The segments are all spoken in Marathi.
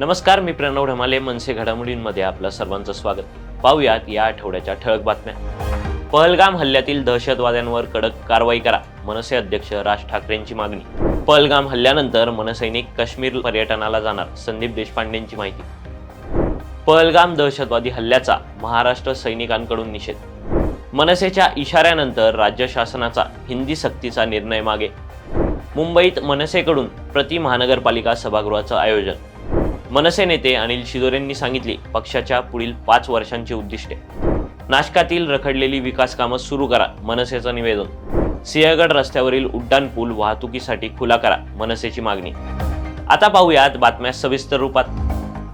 नमस्कार मी प्रणव ढमाले मनसे घडामोडींमध्ये आपलं सर्वांचं स्वागत. पाहूयात या आठवड्याच्या ठळक बातम्या. पहलगाम हल्ल्यातील दहशतवाद्यांवर कडक कारवाई करा मनसे अध्यक्ष राज ठाकरेंची मागणी. पहलगाम हल्ल्यानंतर मनसैनिक काश्मीर पर्यटनाला जाणार संदीप देशपांडेंची माहिती. पहलगाम दहशतवादी हल्ल्याचा महाराष्ट्र सैनिकांकडून निषेध. मनसेच्या इशाऱ्यानंतर राज्य शासनाचा हिंदी सक्तीचा निर्णय मागे. मुंबईत मनसेकडून प्रति महानगरपालिका सभागृहाचं आयोजन. मनसे नेते अनिल शिदोरेंनी सांगितली पक्षाच्या पुढील पाच वर्षांची उद्दिष्टे. नाशकातील रखडलेली विकास कामं सुरू करा मनसेचं निवेदन. सिंहगड रस्त्यावरील उड्डाण पूल वाहतुकीसाठी खुला करा मनसेची मागणी. आता पाहूयात बातम्या सविस्तर रूपात.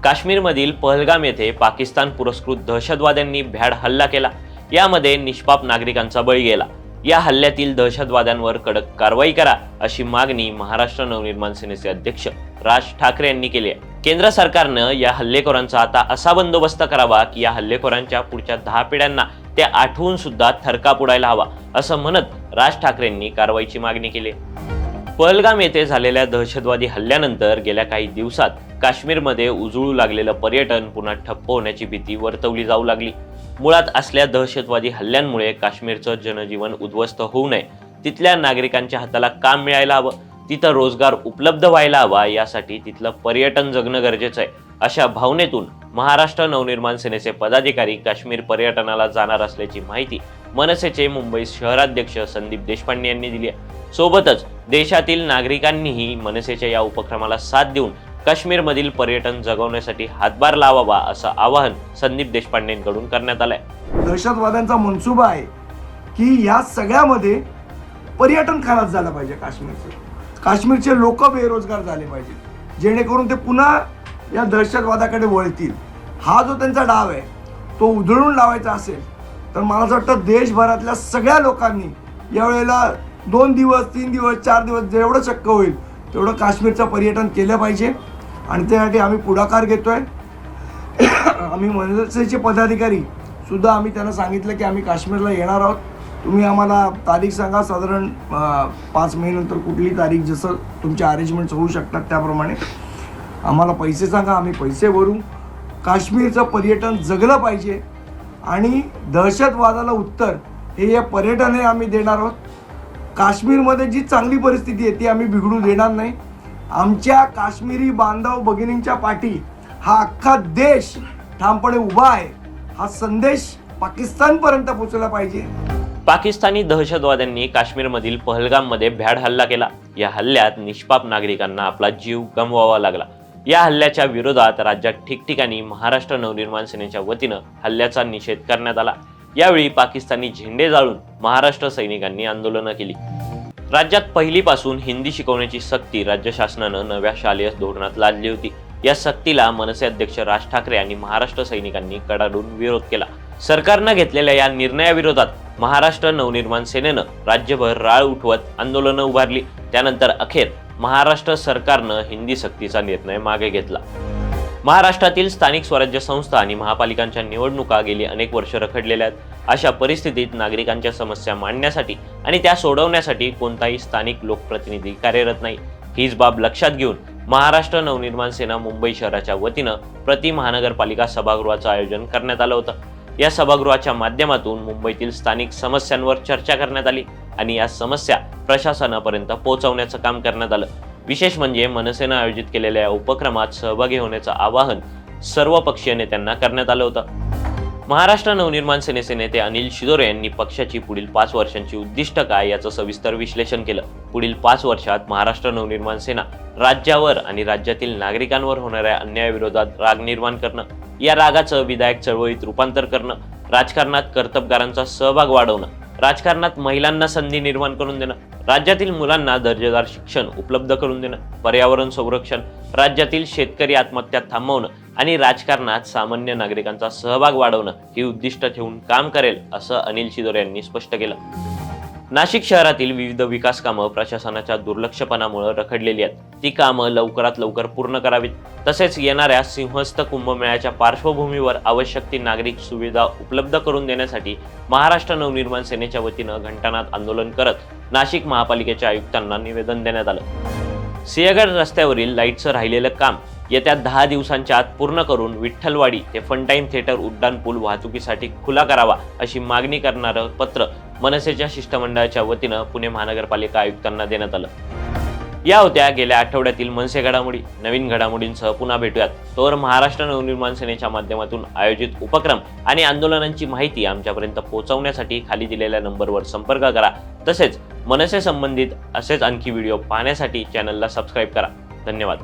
काश्मीरमधील पहलगाम येथे पाकिस्तान पुरस्कृत दहशतवाद्यांनी भ्याड हल्ला केला. यामध्ये निष्पाप नागरिकांचा बळी गेला. या हल्ल्यातील दहशतवाद्यांवर कडक कारवाई करा अशी मागणी महाराष्ट्र नवनिर्माण सेनेचे अध्यक्ष राज ठाकरे यांनी केली आहे. केंद्र सरकारनं या हल्लेखोरांचा आता असा बंदोबस्त करावा की या हल्लेखोरांच्या पुढच्या दहा पिढ्यांना ते आठवून सुद्धा थरकाप उडायला हवा असं म्हणत राज ठाकरेंनी कारवाईची मागणी केली. पहलगाम येथे झालेल्या दहशतवादी हल्ल्यानंतर गेल्या काही दिवसात काश्मीरमध्ये उजळू लागलेलं पर्यटन पुन्हा ठप्प होण्याची भीती वर्तवली जाऊ लागली. मुळात असल्या दहशतवादी हल्ल्यांमुळे काश्मीरचं जनजीवन उद्ध्वस्त होऊ नये तिथल्या नागरिकांच्या हाताला काम मिळायला हवं तिथं रोजगार उपलब्ध व्हायला हवा यासाठी तिथलं पर्यटन जगणं गरजेचं आहे. अशा भावनेतून महाराष्ट्र नवनिर्माण सेनेचे पदाधिकारी काश्मीर पर्यटनाला जाणार असल्याची माहिती मनसेचे मुंबई शहराध्यक्ष संदीप देशपांडे यांनी दिली आहे. सोबतच देशातील नागरिकांनीही मनसेच्या या उपक्रमाला साथ देऊन काश्मीरमधील पर्यटन जगवण्यासाठी हातभार लावावा असं आवाहन संदीप देशपांडेंकडून करण्यात आलंय. दहशतवाद्यांचा मनसुबा आहे की या सगळ्यामध्ये पर्यटन खराब झालं पाहिजे काश्मीरचं. काश्मीरचे लोक बेरोजगार झाले पाहिजेत जेणेकरून ते पुन्हा या दहशतवादाकडे वळतील. हा जो त्यांचा डाव आहे तो उधळून लावायचा असेल तर मला असं वाटतं देशभरातल्या सगळ्या लोकांनी यावेळेला दोन दिवस तीन दिवस चार दिवस जेवढं शक्य होईल तेवढं काश्मीरचं पर्यटन केलं पाहिजे. आणि त्यासाठी आम्ही पुढाकार घेतो आहे आम्ही मनसेचे पदाधिकारी सुद्धा आम्ही त्यांना सांगितलं की आम्ही काश्मीरला येणार आहोत. तुम्ही आम्हाला तारीख सांगा. साधारण पाच महिन्यानंतर कुठली तारीख जसं तुमच्या अरेंजमेंट्स होऊ शकतात त्याप्रमाणे. आम्हाला पैसे सांगा. आम्ही पैसे भरू. काश्मीरचं पर्यटन जगलं पाहिजे. आणि दहशतवादाला उत्तर हे या पर्यटन हे आम्ही देणार आहोत. काश्मीरमध्ये जी चांगली परिस्थिती आहे ती आम्ही बिघडू देणार नाही. आमच्या काश्मीरी बांधव भगिनींच्या पाठी हा अख्खा देश ठामपणे उभा आहे. हा संदेश पाकिस्तानपर्यंत पोचला पाहिजे. पाकिस्तानी दहशतवाद्यांनी काश्मीरमधील पहलगाममध्ये भ्याड हल्ला केला. या हल्ल्यात निष्पाप नागरिकांना आपला जीव गमवावा लागला. या हल्ल्याच्या विरोधात राज्यात ठिकठिकाणी महाराष्ट्र नवनिर्माण सेनेच्या वतीनं हल्ल्याचा निषेध करण्यात आला. यावेळी पाकिस्तानी झेंडे जाळून महाराष्ट्र सैनिकांनी आंदोलनं केली. राज्यात पहिलीपासून हिंदी शिकवण्याची सक्ती राज्य शासनानं नव्या शालेय धोरणात लादली होती. या सक्तीला मनसे अध्यक्ष राज ठाकरे आणि महाराष्ट्र सैनिकांनी कडाडून विरोध केला. सरकारनं घेतलेल्या या निर्णयाविरोधात महाराष्ट्र नवनिर्माण सेनेनं राज्यभर राळ उठवत आंदोलनं उभारली. त्यानंतर अखेर महाराष्ट्र सरकारनं हिंदी सक्तीचा निर्णय मागे घेतला. महाराष्ट्रातील स्थानिक स्वराज्य संस्था आणि महापालिकांच्या निवडणुका गेली अनेक वर्ष रखडलेल्या आहेत. अशा परिस्थितीत नागरिकांच्या समस्या मांडण्यासाठी आणि त्या सोडवण्यासाठी कोणताही स्थानिक लोकप्रतिनिधी कार्यरत नाही. हीच बाब लक्षात घेऊन महाराष्ट्र नवनिर्माण सेना मुंबई शहराच्या वतीनं प्रति महानगरपालिका सभागृहाचं आयोजन करण्यात आलं होतं. या सभागृहाच्या माध्यमातून मुंबईतील स्थानिक समस्यांवर चर्चा करण्यात आली आणि या समस्या प्रशासनापर्यंत पोहोचवण्याचं काम करण्यात आलं. विशेष म्हणजे मनसेनं आयोजित केलेल्या या उपक्रमात सहभागी होण्याचं आवाहन सर्व पक्षीय नेत्यांना करण्यात आलं होतं. महाराष्ट्र नवनिर्माण सेनेचे नेते अनिल शिदोरे यांनी पक्षाची पुढील पाच वर्षांची उद्दिष्ट काय याचं सविस्तर विश्लेषण केलं. पुढील पाच वर्षात महाराष्ट्र नवनिर्माण सेना राज्यावर आणि राज्यातील नागरिकांवर होणाऱ्या अन्यायाविरोधात राग निर्माण करणं या रागाचं विधायक चळवळीत रूपांतर करणं राजकारणात कर्तबगारांचा सहभाग वाढवणं राजकारणात महिलांना संधी निर्माण करून देणं राज्यातील मुलांना दर्जेदार शिक्षण उपलब्ध करून देणं पर्यावरण संरक्षण राज्यातील शेतकरी आत्महत्या थांबवणं आणि राजकारणात सामान्य नागरिकांचा सहभाग वाढवणं ही उद्दिष्ट ठेवून काम करेल असं अनिल शिदोर यांनी स्पष्ट केलं. नाशिक शहरातील विविध विकास कामं प्रशासनाच्या दुर्लक्षपणामुळे रखडलेली आहेत. ती कामं लवकरात लवकर पूर्ण करावीत. तसेच येणाऱ्या सिंहस्थ कुंभमेळ्याच्या पार्श्वभूमीवर आवश्यक ती नागरिक सुविधा उपलब्ध करून देण्यासाठी महाराष्ट्र नवनिर्माण सेनेच्या वतीनं घंटानाद आंदोलन करत नाशिक महापालिकेच्या आयुक्तांना निवेदन देण्यात आलं. सिंहगड रस्त्यावरील लाईटचं राहिलेलं काम येत्या दहा दिवसांच्या आत पूर्ण करून विठ्ठलवाडी ते फनटाईम थिएटर उड्डाण पूल वाहतुकीसाठी खुला करावा अशी मागणी करणारं पत्र मनसेच्या शिष्टमंडळाच्या वतीनं पुणे महानगरपालिका आयुक्तांना देण्यात आलं. या होत्या गेल्या आठवड्यातील मनसे घडामोडी. नवीन घडामोडींसह पुन्हा भेटूयात. तोवर महाराष्ट्र नवनिर्माण सेनेच्या माध्यमातून आयोजित उपक्रम आणि आंदोलनांची माहिती आमच्यापर्यंत पोहोचवण्यासाठी खाली दिलेल्या नंबरवर संपर्क करा. तसेच मनसे संबंधित असेच आणखी व्हिडिओ पाहण्यासाठी चॅनलला सबस्क्राईब करा. धन्यवाद.